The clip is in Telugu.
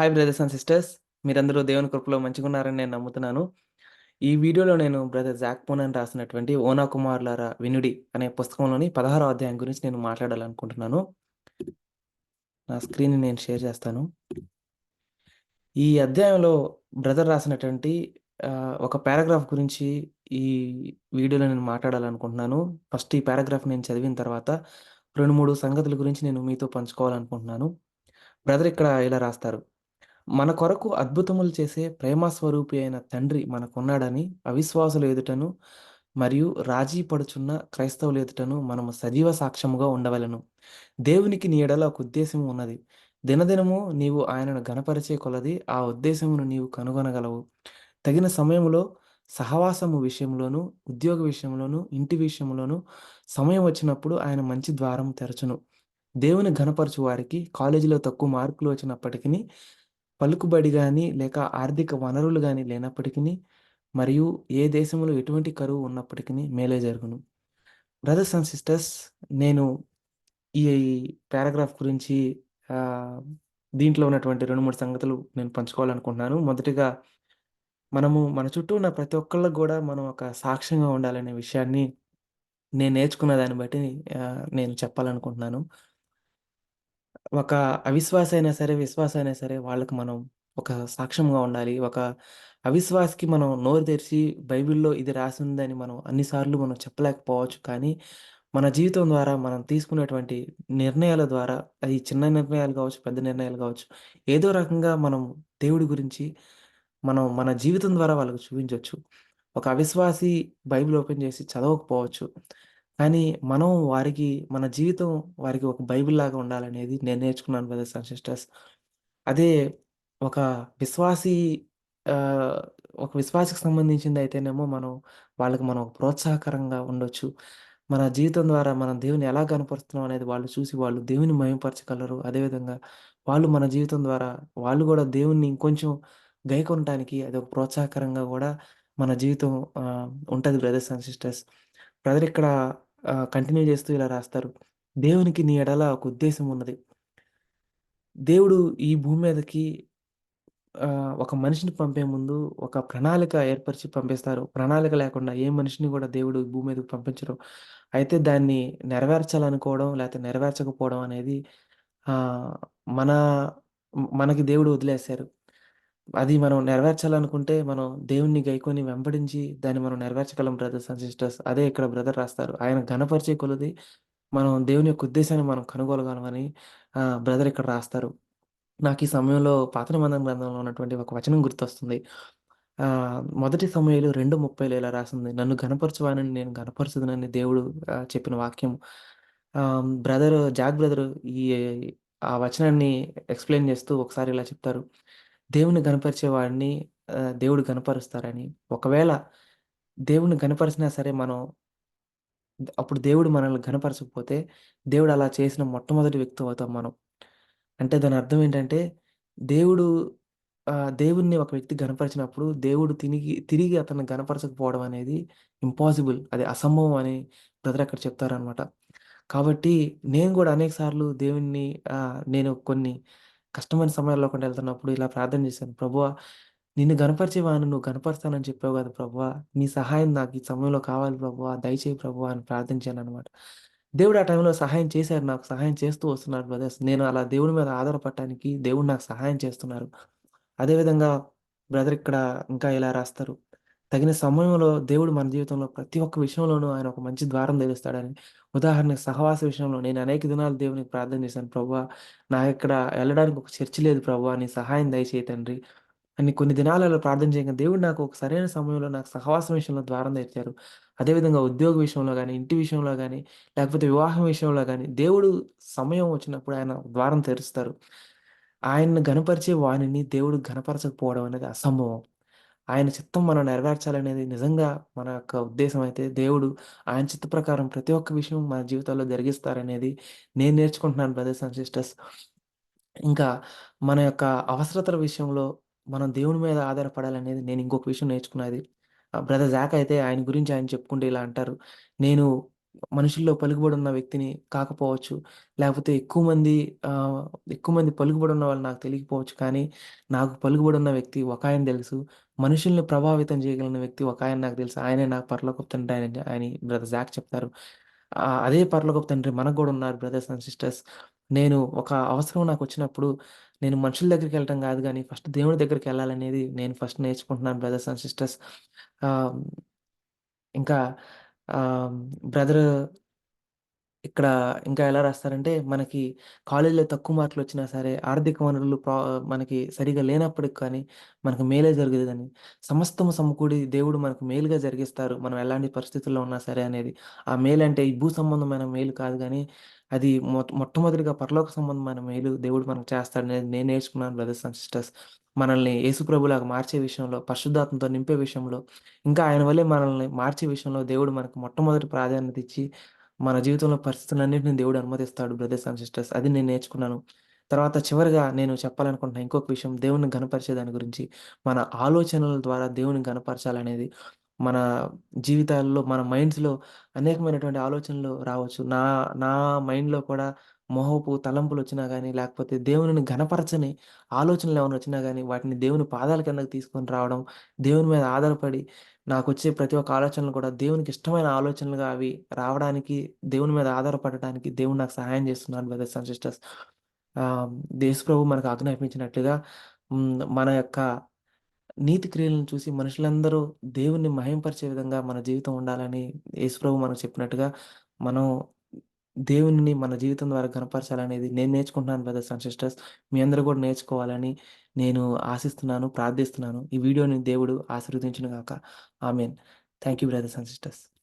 హాయ్ బ్రదర్స్ అండ్ సిస్టర్స్ మీరందరూ దేవుని కృపలో మంచిగున్నారని నేను నమ్ముతున్నాను. ఈ వీడియోలో నేను బ్రదర్ జాక్ అని రాసినటువంటి ఓనా కుమార్లారా వినుడి అనే పుస్తకంలోని పదహారో అధ్యాయం గురించి నేను మాట్లాడాలనుకుంటున్నాను. నా స్క్రీన్ నేను షేర్ చేస్తాను. ఈ అధ్యాయంలో బ్రదర్ రాసినటువంటి ఒక పారాగ్రాఫ్ గురించి ఈ వీడియోలో నేను మాట్లాడాలనుకుంటున్నాను. ఫస్ట్ ఈ పారాగ్రాఫ్ నేను చదివిన తర్వాత రెండు మూడు సంగతుల గురించి నేను మీతో పంచుకోవాలనుకుంటున్నాను. బ్రదర్ ఇక్కడ ఇలా రాస్తారు. మన కొరకు అద్భుతములు చేసే ప్రేమ స్వరూపి అయిన తండ్రి మనకున్నాడని అవిశ్వాసుల ఎదుటను మరియు రాజీ పడుచున్న క్రైస్తవుల ఎదుటను మనము సజీవ సాక్ష్యముగా ఉండవలను. దేవునికి నీ ఎడల ఒక ఉద్దేశం ఉన్నది. దినదినము నీవు ఆయనను గణపరిచే కొలది ఆ ఉద్దేశమును నీవు కనుగొనగలవు. తగిన సమయంలో సహవాసము విషయంలోను ఉద్యోగ విషయంలోను ఇంటి విషయంలోను సమయం వచ్చినప్పుడు ఆయన మంచి ద్వారం తెరచును. దేవుని ఘనపరచు వారికి కాలేజీలో తక్కువ మార్కులు వచ్చినప్పటికీ పలుకుబడి కానీ లేక ఆర్థిక వనరులు కానీ లేనప్పటికీ మరియు ఏ దేశంలో ఎటువంటి కరువు ఉన్నప్పటికీ మేలే జరుగును. బ్రదర్స్ అండ్ సిస్టర్స్ నేను ఈ పారాగ్రాఫ్ గురించి దీంట్లో ఉన్నటువంటి రెండు మూడు సంగతులు నేను పంచుకోవాలనుకుంటున్నాను. మొదటిగా మనము మన చుట్టూ ఉన్న ప్రతి ఒక్కళ్ళకి కూడా మనం ఒక సాక్ష్యంగా ఉండాలనే విషయాన్ని నేను నేర్చుకున్న దాన్ని బట్టి నేను చెప్పాలనుకుంటున్నాను. ఒక అవిశ్వాస అయినా సరే విశ్వాస అయినా సరే వాళ్ళకి మనం ఒక సాక్ష్యంగా ఉండాలి. ఒక అవిశ్వాసకి మనం నోరు తెరిచి బైబిల్లో ఇది రాసి ఉందని మనం అన్నిసార్లు మనం చెప్పలేకపోవచ్చు. కానీ మన జీవితం ద్వారా మనం తీసుకునేటువంటి నిర్ణయాల ద్వారా అది చిన్న నిర్ణయాలు కావచ్చు పెద్ద నిర్ణయాలు కావచ్చు ఏదో రకంగా మనం దేవుడి గురించి మనం మన జీవితం ద్వారా వాళ్ళకి చూపించవచ్చు ఒక అవిశ్వాసి బైబిల్ ఓపెన్ చేసి చదవకపోవచ్చు. కానీ మనం వారికి మన జీవితం వారికి ఒక బైబిల్ లాగా ఉండాలనేది నేను నేర్చుకున్నాను బ్రదర్స్ అండ్ సిస్టర్స్. అదే ఒక విశ్వాసి ఆ, ఒక విశ్వాసకు సంబంధించింది అయితేనేమో మనం వాళ్ళకి మనం ఒక ప్రోత్సాహకరంగా ఉండొచ్చు. మన జీవితం ద్వారా మనం దేవుని ఎలా కనపరుస్తున్నాం అనేది వాళ్ళు చూసి వాళ్ళు దేవుని మహిమపరచగలరు. అదేవిధంగా వాళ్ళు మన జీవితం ద్వారా వాళ్ళు కూడా దేవుణ్ణి ఇంకొంచెం గైకొనటానికి అది ఒక ప్రోత్సాహకరంగా కూడా మన జీవితం ఉంటుంది బ్రదర్స్ అండ్ సిస్టర్స్. బ్రదర్ ఇక్కడ కంటిన్యూ చేస్తూ ఇలా రాస్తారు. దేవునికి నీ ఎడల ఒక ఉద్దేశం ఉన్నది. దేవుడు ఈ భూమి మీదకి ఒక మనిషిని పంపే ముందు ఒక ప్రణాళిక ఏర్పరిచి పంపిస్తారు. ప్రణాళిక లేకుండా ఏ మనిషిని కూడా దేవుడు ఈ భూమి మీదకి పంపించరు. అయితే దాన్ని నెరవేర్చాలనుకోవడం లేకపోతే నెరవేర్చకపోవడం అనేది మన మనకి దేవుడు వదిలేశారు. అది మనం నెరవేర్చాలనుకుంటే మనం దేవుణ్ణి గైకొని వెంబడించి దాన్ని మనం నెరవేర్చగలం బ్రదర్స్ అండ్ సిస్టర్స్. అదే ఇక్కడ బ్రదర్ రాస్తారు. ఆయన ఘనపరిచే కొలది మనం దేవుని యొక్క ఉద్దేశాన్ని మనం కనుగొనగలమని బ్రదర్ ఇక్కడ రాస్తారు. నాకు ఈ సమయంలో పాత నిబంధన గ్రంథంలో ఉన్నటువంటి ఒక వచనం గుర్తొస్తుంది. మొదటి సమయంలో రెండు ముప్పైలో ఇలా రాసింది. నన్ను గనపరచువానని నేను గనపరచుదనని దేవుడు చెప్పిన వాక్యం. బ్రదర్ జాగ్ బ్రదర్ ఈ ఆ వచనాన్ని ఎక్స్ప్లెయిన్ చేస్తూ ఒకసారి ఇలా చెప్తారు. దేవుని గనపరిచే వాడిని దేవుడు గనపరుస్తారని. ఒకవేళ దేవుని గనపరిచినా సరే మనం అప్పుడు దేవుడు మనల్ని గనపరచకపోతే దేవుడు అలా చేసిన మొట్టమొదటి వ్యక్తి అవుతాం మనం. అంటే దాని అర్థం ఏంటంటే దేవుడు ఆ, దేవుణ్ణి ఒక వ్యక్తి గనపరిచినప్పుడు దేవుడు తిరిగి తిరిగి అతన్ని గనపరచకపోవడం అనేది ఇంపాసిబుల్. అది అసంభవం అని బ్రదర్ అక్కడ చెప్తారనమాట కాబట్టి నేను కూడా అనేక సార్లు దేవుణ్ణి నేను కొన్ని కష్టమైన సమయాల్లో కూడా వెళ్తున్నప్పుడు ఇలా ప్రార్థన చేశాను. ప్రభువా నిన్ను గనపరిచే వాడిని నువ్వు గనపరుస్తానని చెప్పావు కదా ప్రభువా నీ సహాయం నాకు ఈ సమయంలో కావాలి ప్రభువా దయచేయి ప్రభువా అని ప్రార్థించాను అనమాట దేవుడు ఆ టైంలో సహాయం చేశారు నాకు సహాయం చేస్తూ వస్తున్నారు బ్రదర్స్. నేను అలా దేవుడి మీద ఆధారపడటానికి దేవుడు నాకు సహాయం చేస్తున్నారు. అదేవిధంగా బ్రదర్ ఇక్కడ ఇంకా ఇలా రాస్తారు. తగిన సమయంలో దేవుడు మన జీవితంలో ప్రతి ఒక్క విషయంలోనూ ఆయన ఒక మంచి ద్వారం తెరుస్తాడని. ఉదాహరణకు సహవాస విషయంలో నేను అనేక దినాలు దేవునికి ప్రార్థన చేశాను. ప్రభా నా ఇక్కడ వెళ్ళడానికి ఒక చర్చి లేదు ప్రభా నీ సహాయం దయచేయి తండ్రి. అని కొన్ని దినాలలో ప్రార్థన చేయగా దేవుడు నాకు ఒక సరైన సమయంలో నాకు సహవాసం విషయంలో ద్వారం తెచ్చారు అదేవిధంగా ఉద్యోగ విషయంలో కానీ ఇంటి విషయంలో కానీ లేకపోతే వివాహం విషయంలో కానీ దేవుడు సమయం వచ్చినప్పుడు ఆయన ద్వారం తెరుస్తారు. ఆయన్ని గనపరిచే వాణిని దేవుడు గనపరచకపోవడం అనేది అసంభవం. ఆయన చిత్తం మనం నెరవేర్చాలనేది నిజంగా మన యొక్క ఉద్దేశం అయితే దేవుడు ఆయన చిత్త ప్రకారం ప్రతి ఒక్క విషయం మన జీవితాల్లో జరిగిస్తారనేది నేను నేర్చుకుంటున్నాను బ్రదర్స్ అండ్ సిస్టర్స్. ఇంకా మన యొక్క అవసరతల విషయంలో మనం దేవుని మీద ఆధారపడాలనేది నేను ఇంకొక విషయం నేర్చుకున్నది. బ్రదర్ జాక్ అయితే ఆయన గురించి ఆయన చెప్పుకుంటే ఇలా అంటారు. నేను మనుషుల్లో పలుకుబడి ఉన్న వ్యక్తిని కాకపోవచ్చు. లేకపోతే ఎక్కువ మంది ఎక్కువ మంది పలుకుబడి ఉన్న వాళ్ళు నాకు తెలియకపోవచ్చు. కానీ నాకు పలుకుబడి ఉన్న వ్యక్తి ఒక ఆయన తెలుసు. మనుషుల్ని ప్రభావితం చేయగలిగిన వ్యక్తి ఒక ఆయన నాకు తెలుసు. ఆయనే నాకు పరలోకపు తండ్రి ఆయన ఆయన బ్రదర్ జాక్ చెప్తారు. అదే పరలోకపు తండ్రి మనకు కూడా ఉన్నారు బ్రదర్స్ అండ్ సిస్టర్స్. నేను ఒక అవసరం నాకు వచ్చినప్పుడు నేను మనుషుల దగ్గరికి వెళ్ళటం కాదు కానీ ఫస్ట్ దేవుడి దగ్గరికి వెళ్ళాలనేది నేను ఫస్ట్ నేర్చుకుంటున్నాను బ్రదర్స్ అండ్ సిస్టర్స్. ఇంకా ఆహ్, బ్రదర్ ఇక్కడ ఇంకా ఎలా రాస్తారంటే, మనకి కాలేజీలో తక్కువ మార్కులొచ్చినా సరే, ఆర్థిక వనరులు ప్రా మనకి సరిగ్గా లేనప్పటికి కానీ, మనకు మేలే జరుగుతుందని సమస్తము సమకూడి దేవుడు మనకు మేలుగా జరిగిస్తారు. మనం ఎలాంటి పరిస్థితుల్లో ఉన్నా సరే అనేది. ఆ మేలంటే ఈ భూ సంబంధమైన మేలు కాదు గానీ, అది మొట్ మొట్టమొదటిగా పరలోక సంబంధమైన మేలు దేవుడు మనకు చేస్తాడనేది నేను నేర్చుకున్నాను బ్రదర్స్ అండ్ సిస్టర్స్. మనల్ని యేసు ప్రభులాగా మార్చే విషయంలో, పరిశుద్ధాత్మతో నింపే విషయంలో, ఇంకా ఆయన వల్లే మనల్ని మార్చే విషయంలో దేవుడు మనకు మొట్టమొదటి ప్రాధాన్యత ఇచ్చి, మన జీవితంలో పరిస్థితులన్నిటిని దేవుడు అనుమతిస్తాడు బ్రదర్స్ అండ్ సిస్టర్స్. అది నేను నేర్చుకున్నాను. తర్వాత చివరిగా నేను చెప్పాలనుకుంటున్న ఇంకొక విషయం దేవుడిని గనపరిచే దాని గురించి. మన ఆలోచనల ద్వారా దేవుని గనపరచాలనేది మన జీవితాల్లో, మన మైండ్స్‌లో అనేకమైనటువంటి ఆలోచనలు రావచ్చు. నా నా మైండ్‌లో కూడా మోహపు తలంపులొచ్చినా కానీ లేకపోతే దేవునిని ఘనపరచని ఏమైనా వచ్చినా కానీ వాటిని దేవుని పాదాల కిందకి తీసుకొని రావడం, దేవుని మీద ఆధారపడి నాకు వచ్చే ప్రతి ఒక్క ఆలోచనలు కూడా దేవునికి ఇష్టమైన ఆలోచనలుగా అవి రావడానికి, దేవుని మీద ఆధారపడటానికి దేవుడు నాకు సహాయం చేస్తున్నాను బ్రదర్స్ అండ్ సిస్టర్స్. దేశప్రభు మనకు ఆజ్ఞాపించినట్లుగా మన యొక్క నీతి క్రియలను చూసి మనుషులందరూ దేవుణ్ణి మహింపరిచే విధంగా మన జీవితం ఉండాలని యేసుప్రభు మనకు చెప్పినట్టుగా, మనం దేవునిని మన జీవితం ద్వారా కనపరచాలనేది నేను నేర్చుకుంటున్నాను బ్రదర్స్ అండ్ సిస్టర్స్. మీ అందరూ కూడా నేర్చుకోవాలని నేను ఆశిస్తున్నాను, ప్రార్థిస్తున్నాను. ఈ వీడియోని దేవుడు ఆశీర్వదించిన గాక. Amen thank you brothers and sisters.